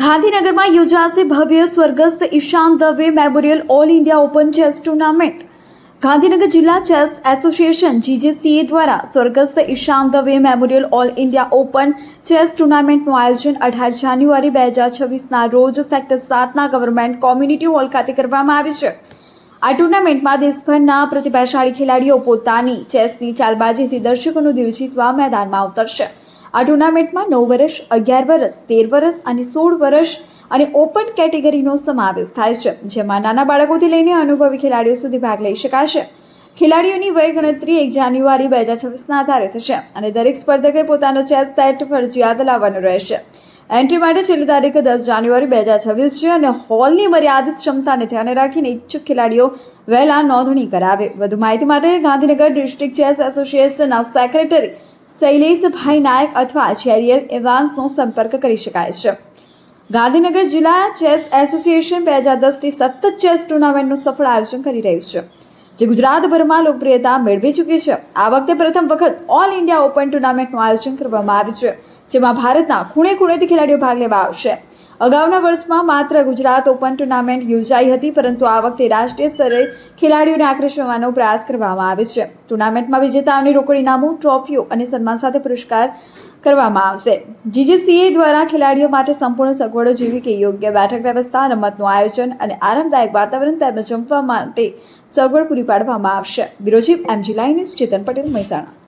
ગાંધીનગરમાં યોજાશે ભવ્ય સ્વર્ગસ્થ Ishan Dave memorial all India open chess tournament. Gandhinagar જિલ્લા ચેસ એસોસિએશન જીજેસીએ દ્વારા સ્વર્ગસ્થ Ishan Dave memorial all India open chess ટુર્નામેન્ટનું આયોજન અઢાર જાન્યુઆરી બે હજાર છવ્વીસના રોજ સેક્ટર સાતના ગવર્મેન્ટ કોમ્યુનિટી હોલ ખાતે કરવામાં આવ્યું છે. આ ટુર્નામેન્ટમાં દેશભરના પ્રતિભાશાળી ખેલાડીઓ પોતાની ચેસની ચાલબાજીથી દર્શકોનું દિલ જીતવા મેદાનમાં ઉતરશે. આ ટુર્નામેન્ટમાં નવ વર્ષ, અગિયાર વર્ષ, તેર વર્ષ અને સોળ વર્ષ અને ઓપન કેટેગરીનો સમાવેશ થાય છે, જેમાં નાના બાળકોથી લઈને અનુભવી ખેલાડીઓ સુધી ભાગ લઈ શકાશે. ખેલાડીઓની વય ગણતરી એક જાન્યુઆરી બે હજાર છવ્વીસના આધારે થશે અને દરેક સ્પર્ધકે પોતાનો ચેસ સેટ ફરજિયાત લાવવાનો રહેશે. એન્ટ્રી માટે છેલ્લી તારીખ દસ જાન્યુઆરી બે હજાર છવ્વીસ છે અને હોલની મર્યાદિત ક્ષમતાને ધ્યાને રાખીને ઇચ્છુક ખેલાડીઓ વહેલા નોંધણી કરાવે. વધુ માહિતી માટે ગાંધીનગર ડિસ્ટ્રિક્ટ ચેસ એસોસિએશનના સેક્રેટરી શૈલેષભાઈ નાયક અથવા ચેરિયલ એવાન્સનો સંપર્ક કરી શકાય છે. ગાંધીનગર જિલ્લા ચેસ એસોસિએશન બે હજાર દસથી સતત ચેસ ટુર્નામેન્ટનું સફળ આયોજન કરી રહ્યું છે, જે ગુજરાતભરમાં લોકપ્રિયતા મેળવી ચૂકી છે. આ વખતે પ્રથમ વખત ઓલ ઇન્ડિયા ઓપન ટુર્નામેન્ટનું આયોજન કરવામાં આવ્યું છે, જેમાં ભારતના ખૂણે ખૂણેથી ખેલાડીઓ ભાગ લેવા આવશે. અગાઉના વર્ષમાં માત્ર ગુજરાત ઓપન ટુર્નામેન્ટ યોજાઈ હતી, પરંતુ આ વખતે રાષ્ટ્રીય સ્તરે ખેલાડીઓને આકર્ષવાનો પ્રયાસ કરવામાં આવે છે. ટુર્નામેન્ટમાં વિજેતાઓની રોકડ ઇનામો, ટ્રોફીઓ અને સન્માન સાથે પુરસ્કાર કરવામાં આવશે. જીજીસીએ દ્વારા ખેલાડીઓ માટે સંપૂર્ણ સગવડો જેવી કે યોગ્ય બેઠક વ્યવસ્થા, રમતનું આયોજન અને આરામદાયક વાતાવરણ તેમજ જમવા માટે સગવડ પૂરી પાડવામાં આવશે. Bureau chief M G lines Chetan Patel, Mehsana.